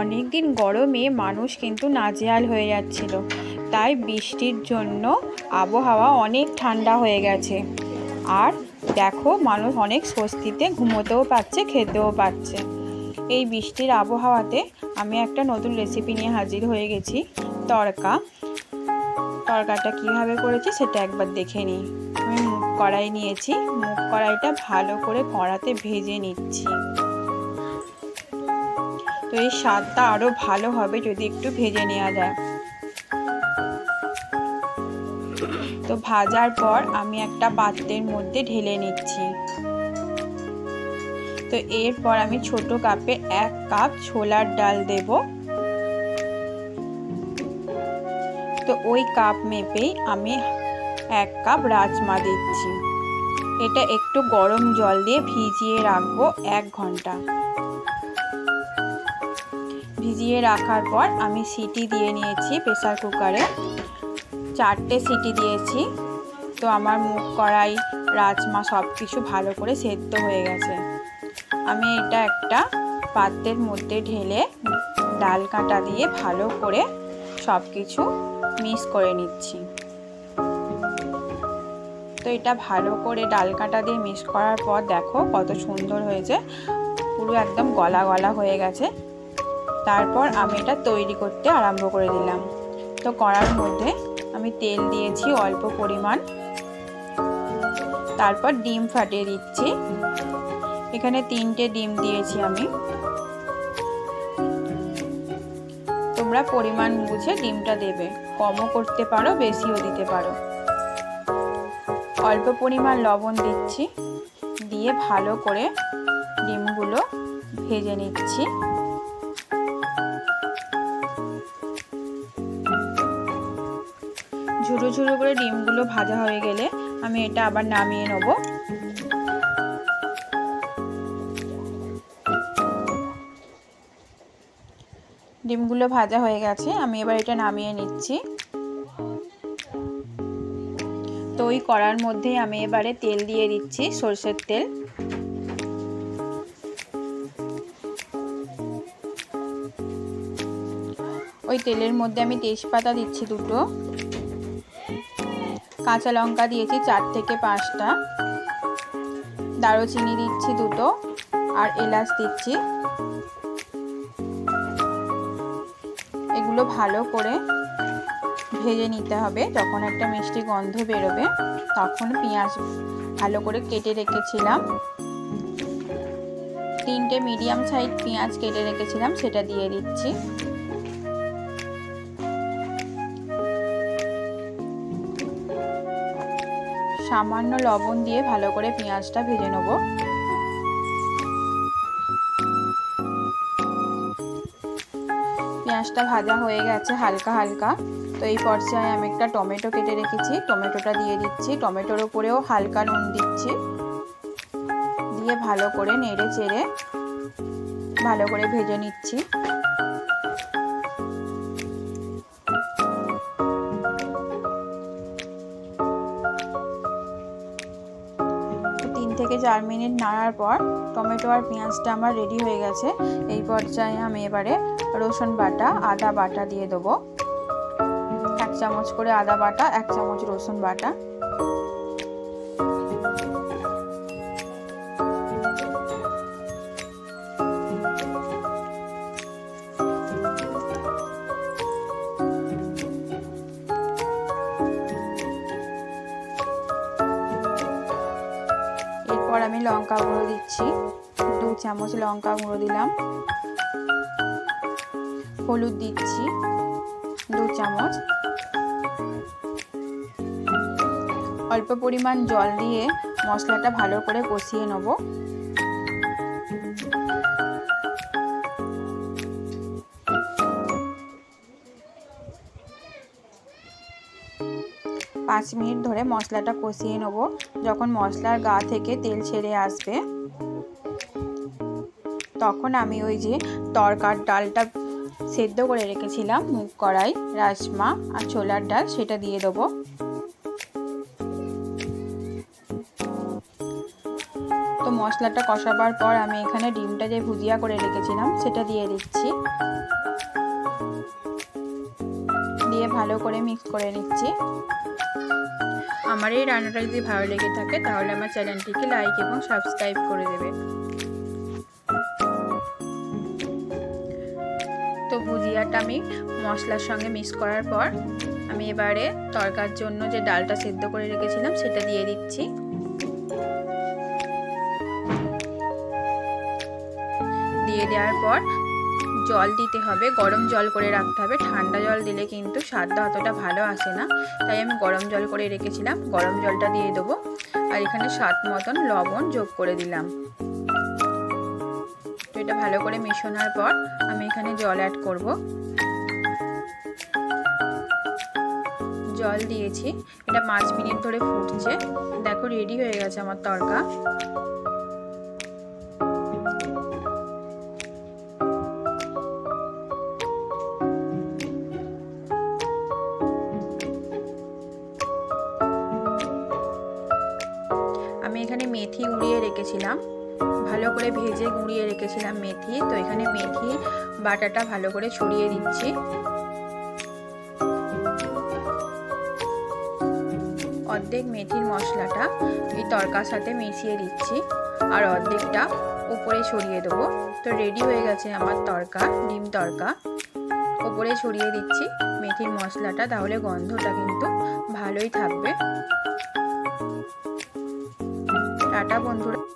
অনেক দিন গরমে মানুষ কিন্তু নাজেহাল হয়ে যাচ্ছিল। তাই বৃষ্টির জন্য আবহাওয়া অনেক ঠান্ডা হয়ে গেছে। আর দেখো, মানুষ অনেক স্বস্তিতে ঘুমোতেও পাচ্ছে খেতেও পাচ্ছে এই বৃষ্টির আবহাওয়াতে আমি একটা নতুন রেসিপি নিয়ে হাজির হয়ে গেছি তড়কা তরকাটা কীভাবে করেছি সেটা একবার দেখে নিই। আমি মুগ কড়াই নিয়েছি। মুগ কড়াইটা ভালো করে কড়াতে ভেজে নিচ্ছি। তো এই স্বাদটা আরও ভালো হবে যদি একটু ভেজে নেওয়া যায়। তো ভাজার পর আমি একটা পাত্রের মধ্যে ঢেলে নিচ্ছি। তো এরপর আমি ছোট কাপে এক কাপ ছোলার ডাল দেব। তো ওই কাপ মেপেই আমি এক কাপ রাজমা দিচ্ছি। এটা একটু গরম জল দিয়ে ভিজিয়ে রাখব এক ঘণ্টা। ভিজিয়ে রাখার পর আমি সিটি দিয়ে নিয়েছি প্রেসার কুকারে। চারটে সিটি দিয়েছি। তো আমার মুখ কড়াই, রাজমা সব কিছু ভালো করে সেদ্ধ হয়ে গেছে। আমি এটা একটা পাত্রের মধ্যে ঢেলে ডাল কাঁটা দিয়ে ভালো করে সব কিছু মিক্স করে নিচ্ছি। তো এটা ভালো করে ডাল কাঁটা দিয়ে মিক্স করার পর দেখো কত সুন্দর হয়েছে। পুরো একদম গলা গলা হয়ে গেছে। তারপর আমি এটা তৈরি করতে আরম্ভ করে দিলাম। তো কড়ার মধ্যে আমি তেল দিয়েছি অল্প পরিমাণ। তারপর ডিম ফাটিয়ে দিচ্ছি। এখানে তিনটে ডিম দিয়েছি আমি। তোমরা পরিমাণ বুঝে ডিমটা দেবে। কমও করতে পারো, বেশিও দিতে পারো। অল্প পরিমাণ লবণ দিচ্ছি। দিয়ে ভালো করে ডিমগুলো ভেজে নিচ্ছি। ঝুরো ঝুরো করে ডিমগুলো ভাজা হয়ে গেলে আমি এটা আবার নামিয়ে নেব। ডিমগুলো ভাজা হয়ে গেছে, আমি এবার এটা নামিয়ে নিচ্ছি। তো ওই কড়ার মধ্যে আমি এবারে তেল দিয়ে দিচ্ছি, সর্ষের তেল। ওই তেলের মধ্যে আমি তেজপাতা দিচ্ছি দুটো। কাঁচা লঙ্কা দিয়েছি চার থেকে পাঁচটা। দারুচিনি দিচ্ছি দুটো আর এলাচ দিচ্ছি। এগুলো ভালো করে ভেজে নিতে হবে, যখন একটা মিষ্টি গন্ধ বেরোবে তখন পেঁয়াজ ভালো করে কেটে রেখেছিলাম। তিনটে মিডিয়াম সাইজ পেঁয়াজ কেটে রেখেছিলাম, সেটা দিয়ে দিচ্ছি। সামান্য লবণ দিয়ে ভালো করে পেঁয়াজটা ভেজে নেব। পেঁয়াজটা ভাজা হয়ে গেছে হালকা হালকা। তো এই পর্যায়ে আমি একটা টমেটো কেটে রেখেছি। টমেটোটা দিয়ে দিচ্ছি। টমেটোর উপরেও হালকা নুন দিচ্ছি। দিয়ে ভালো করে নেড়ে চেড়ে ভালো করে ভেজে নিচ্ছি। থেকে চার মিনিট নাড়ার পর টমেটো আর পেঁয়াজটা আমার রেডি হয়ে গেছে। এই পর্যায়ে আমি এবারে রসুন বাটা, আদা বাটা দিয়ে দেবো। এক চামচ করে আদা বাটা, এক চামচ রসুন বাটা। এরপর আমি লঙ্কা গুঁড়ো দিচ্ছি। দু চামচ লঙ্কা গুঁড়ো দিলাম। হলুদ দিচ্ছি। দু চামচ। অল্প পরিমাণ জল দিয়ে মশলাটা ভালো করে কষিয়ে নেব। পাঁচ মিনিট ধরে মশলাটা কষিয়ে নেব যখন মশলার গা থেকে তেল ছেড়ে আসবে। তখন আমি ওই যে তরকার ডালটা সেদ্ধ করে রেখেছিলাম, মুগ কড়াই, রাজমা আর ছোলার ডাল সেটা দিয়ে দেবো। তো মশলাটা কষাবার পর আমি এখানে ডিমটা যে ভুজিয়া করে রেখেছিলাম সেটা দিয়ে দিচ্ছি। দিয়ে ভালো করে মিক্স করে নিচ্ছি। আমার এই রান্নাটা যদি ভালো লেগে থাকে, তাহলে আমার চ্যানেলটিকে লাইক এবং সাবস্ক্রাইব করে দেবে। তো ভুজিয়াটা আমি মশলার সঙ্গে মিক্স করার পর, আমি এবারে তরকার জন্য যে ডালটা সেদ্ধ করে রেখেছিলাম, সেটা দিয়ে দিচ্ছি। দিয়ে দেওয়ার পর জল দিতে হবে, গরম জল করে রাখতে হবে। ঠান্ডা জল দিলে কিন্তু স্বাদটা অতটা ভালো আসে না, তাই আমি গরম জল করে রেখেছিলাম। গরম জলটা দিয়ে দেবো। আর এখানে স্বাদ মতন লবণ যোগ করে দিলাম। তো এটা ভালো করে মেশানোর পর আমি এখানে জল অ্যাড করব। জল দিয়েছি। এটা পাঁচ মিনিট ধরে ফুটছে। দেখো রেডি হয়ে গেছে আমার তরকা। মেথি উড়িয়ে রেখেছিলাম। ভালো করে ভেজে গুঁড়িয়ে রেখেছিলাম মেথি। তো এখানে মেথি বাটাটা ভালো করে ছড়িয়ে দিচ্ছি। অর্ধেক মেথির মশলাটা এই তরকার সাথে মিশিয়ে দিচ্ছি। আর অর্ধেকটা উপরে ছড়িয়ে দেবো। তো রেডি হয়ে গেছে আমার তরকা, ডিম তরকা। উপরে ছড়িয়ে দিচ্ছি মেথির মশলাটা। তাহলে গন্ধটা কিন্তু ভালোই থাকবে। টাটা বন্ধুরা।